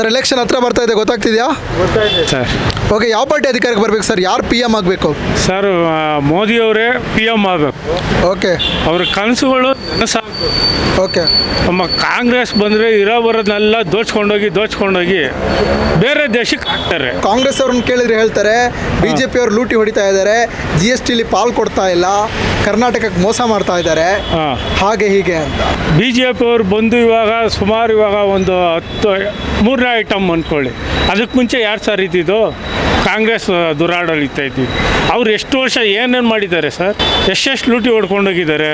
Sir election ಹತ್ರ ಬರ್ತಾ ಇದೆ ಗೊತ್ತಾಗ್ತಿದ್ಯಾ? ಸರ್ ಓಕೆ ಯಾವ ಪಾರ್ಟಿ ಅಧಿಕಾರಕ್ಕೆ ಬರ್ಬೇಕು ಸರ್ ಯಾರು ಪಿ ಎಂ ಆಗಬೇಕು? ಸರ್ ಮೋದಿ ಮೋದಿಯವರೇ ಪಿ ಎಂ ಆಗಬೇಕು. ಓಕೆ ಅವ್ರ ಕನಸುಗಳು. ಓಕೆ. ನಮ್ಮ ಕಾಂಗ್ರೆಸ್ ಬಂದರೆ ಇರೋ ಬರೋದನ್ನೆಲ್ಲ ದೋಚ್ಕೊಂಡೋಗಿ ದೋಚ್ಕೊಂಡೋಗಿ ಬೇರೆ ದೇಶಕ್ಕೆ ಹಾಕ್ತಾರೆ. ಕಾಂಗ್ರೆಸ್ ಅವ್ರನ್ನ ಕೇಳಿದ್ರೆ ಹೇಳ್ತಾರೆ ಬಿ ಜೆ ಪಿ ಅವ್ರು ಲೂಟಿ ಹೊಡಿತಾ ಇದ್ದಾರೆ ಜಿ ಎಸ್ ಟಿಲಿ ಪಾಲ್ ಕೊಡ್ತಾ ಇಲ್ಲ ಕರ್ನಾಟಕಕ್ಕೆ ಮೋಸ ಮಾಡ್ತಾ ಇದ್ದಾರೆ ಹಾಂ. ಹಾಗೆ ಹೀಗೆ ಅಂತ. ಬಿ ಜೆ ಪಿ ಅವ್ರು ಬಂದು ಇವಾಗ ಸುಮಾರು ಇವಾಗ ಒಂದು ಹತ್ತು ಮೂರನೇ ಐಟಮ್ ಅಂದ್ಕೊಳ್ಳಿ ಅದಕ್ಕೆ ಮುಂಚೆ ಯಾರು ಸರ್ ಇದ್ದಿದ್ದು? ಕಾಂಗ್ರೆಸ್ ದುರಾಡಳಿತ ಐತಿ. ಅವ್ರು ಎಷ್ಟು ವರ್ಷ ಏನೇನು ಮಾಡಿದ್ದಾರೆ ಸರ್? ಎಷ್ಟೆಷ್ಟು ಲೂಟಿ ಹೊಡ್ಕೊಂಡೋಗಿದ್ದಾರೆ?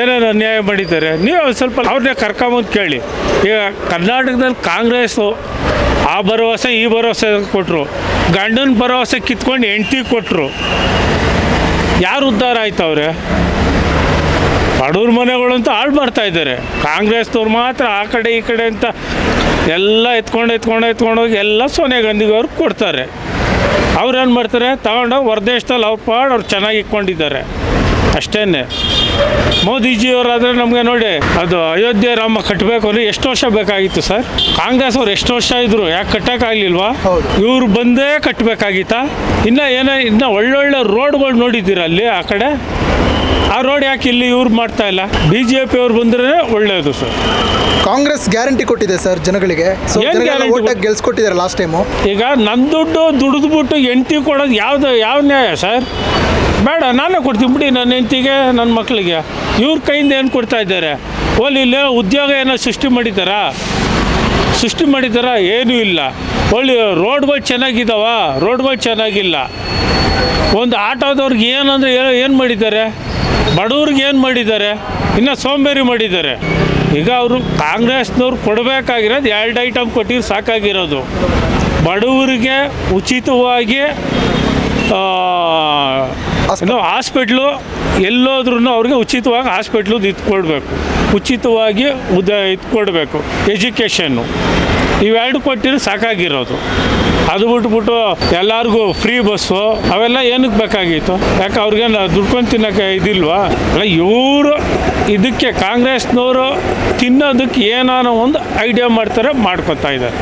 ಏನೇನು ಅನ್ಯಾಯ ಮಾಡಿದ್ದಾರೆ? ನೀವು ಸ್ವಲ್ಪ ಅವ್ರನ್ನೇ ಕರ್ಕೊಂಬಂದು ಕೇಳಿ. ಈಗ ಕರ್ನಾಟಕದಲ್ಲಿ ಕಾಂಗ್ರೆಸ್ಸು ಆ ಭರವಸೆ, ಈ ಭರವಸೆ ಕೊಟ್ಟರು ಗಂಡನ ಭರವಸೆ ಕಿತ್ಕೊಂಡು ಹೆಂಡ್ತಿ ಕೊಟ್ಟರು ಯಾರು ಉದ್ಧಾರ ಆಯ್ತವ್ರೆ ಬಡವ್ರ ಮನೆಗಳಂತೂ ಹಾಳು ಮಾಡ್ತಾ ಇದ್ದಾರೆ. ಕಾಂಗ್ರೆಸ್ದವ್ರು ಮಾತ್ರ ಆ ಕಡೆ ಈ ಕಡೆ ಅಂತ ಎಲ್ಲ ಎತ್ಕೊಂಡು ಎತ್ಕೊಂಡು ಎತ್ಕೊಂಡು ಹೋಗಿ ಎಲ್ಲ ಸೋನಿಯಾ ಗಾಂಧಿಗೆ ಅವ್ರಿಗೆ ಕೊಡ್ತಾರೆ. ಅವ್ರು ಏನು ಮಾಡ್ತಾರೆ? ತಗೊಂಡು ಹೊರದೇಶದಲ್ಲಿ ಅವ್ರ ಪಾಡು ಅವ್ರು ಚೆನ್ನಾಗಿ ಇಟ್ಕೊಂಡಿದ್ದಾರೆ. ಅಷ್ಟೇ ಮೋದಿಜಿಯವರಾದರೆ ನಮಗೆ ನೋಡಿ ಅದು ಅಯೋಧ್ಯೆ ರಾಮ ಕಟ್ಟಬೇಕು ಅಂದರೆ ಎಷ್ಟು ವರ್ಷ ಬೇಕಾಗಿತ್ತು ಸರ್? ಕಾಂಗ್ರೆಸ್ ಅವ್ರು ಎಷ್ಟು ವರ್ಷ ಇದ್ರು? ಯಾಕೆ ಕಟ್ಟೋಕ್ಕಾಗಲಿಲ್ವಾ. ಇವ್ರು ಬಂದೇ ಕಟ್ಟಬೇಕಾಗಿತ್ತಾ ಇನ್ನೂ ಏನೋ ಇನ್ನೂ ಒಳ್ಳೊಳ್ಳೆ ರೋಡ್ಗಳು ನೋಡಿದ್ದೀರ ಅಲ್ಲಿ ಆ ಕಡೆ? ಆ ರೋಡ್ ಯಾಕೆ ಇಲ್ಲಿ ಇವ್ರು ಮಾಡ್ತಾ ಇಲ್ಲ? ಬಿ ಜೆ ಪಿ ಅವ್ರು ಬಂದ್ರೆ ಒಳ್ಳೆಯದು ಸರ್ ಕಾಂಗ್ರೆಸ್ ಗ್ಯಾರಂಟಿ ಕೊಟ್ಟಿದೆ ಸರ್ ಜನಗಳಿಗೆ. ಏನ್ guarantee ಗೆಲ್ಸ್ಕೊಟ್ಟಿದ್ದಾರೆ ಲಾಸ್ಟ್ ಟೈಮು ಈಗ ನನ್ನ ದುಡ್ಡು ದುಡಿದ್ಬಿಟ್ಟು ಎಂಟಿ ಕೊಡೋದು ಯಾವ್ದು ಯಾವ ನ್ಯಾಯ ಸರ್ ಬೇಡ ನಾನೇ ಕೊಡ್ತೀನಿ ಬಿಡಿ ನನ್ನ ಹೆಂಡತಿಗೆ ನನ್ನ ಮಕ್ಕಳಿಗೆ ಇವ್ರ ಕೈಯಿಂದ ಏನು ಕೊಡ್ತಾ ಇದ್ದಾರೆ? ಓಲಿ ಇಲ್ಲಿ ಉದ್ಯೋಗ ಏನೋ ಸೃಷ್ಟಿ ಮಾಡಿದ್ದಾರಾ? ಸೃಷ್ಟಿ ಮಾಡಿದ್ದಾರಾ? ಏನೂ ಇಲ್ಲ. ಒಳ್ಳೆ ರೋಡ್ಗಳು ಚೆನ್ನಾಗಿದ್ದಾವ ರೋಡ್ಗಳು ಚೆನ್ನಾಗಿಲ್ಲ. ಒಂದು ಆಟೋದವ್ರಿಗೆ ಏನಂದ್ರೆ ಏನು ಮಾಡಿದ್ದಾರೆ? ಬಡವ್ರಿಗೆ ಏನು ಮಾಡಿದ್ದಾರೆ? ಇನ್ನು ಸೋಂಬೇರಿ ಮಾಡಿದ್ದಾರೆ. ಈಗ ಅವರು ಕಾಂಗ್ರೆಸ್ನವ್ರು ಕೊಡಬೇಕಾಗಿರೋದು ಎರಡು ಐಟಮ್ ಕೊಟ್ಟಿರೋ ಸಾಕಾಗಿರೋದು. ಬಡವರಿಗೆ ಉಚಿತವಾಗಿ ಹಾಸ್ಪಿಟ್ಲು ಎಲ್ಲೋದ್ರೂ ಅವ್ರಿಗೆ ಉಚಿತವಾಗಿ ಹಾಸ್ಪಿಟ್ಲು ಇದು ಕೊಡಬೇಕು ಉಚಿತವಾಗಿ ಉದ ಇದು ಕೊಡಬೇಕು ಎಜುಕೇಷನ್ನು ಇವೆರಡು ಕೊಟ್ಟಿದ್ರೆ ಸಾಕಾಗಿರೋದು. ಅದು ಬಿಟ್ಬಿಟ್ಟು ಎಲ್ಲರಿಗೂ ಫ್ರೀ ಬಸ್ಸು ಅವೆಲ್ಲ ಏನಕ್ಕೆ ಬೇಕಾಗಿತ್ತು? ಯಾಕೆ ಅವ್ರಿಗೆ ದುಡ್ಕೊಂಡು ತಿನ್ನೋಕೆ ಇದಿಲ್ವಾ? ಅಲ್ಲ, ಇವರು ಇದಕ್ಕೆ ಕಾಂಗ್ರೆಸ್ನವರು ತಿನ್ನೋದಕ್ಕೆ ಏನಾನ ಒಂದು ಐಡಿಯಾ ಮಾಡ್ತಾರೆ, ಮಾಡ್ಕೊತಾ ಇದ್ದಾರೆ.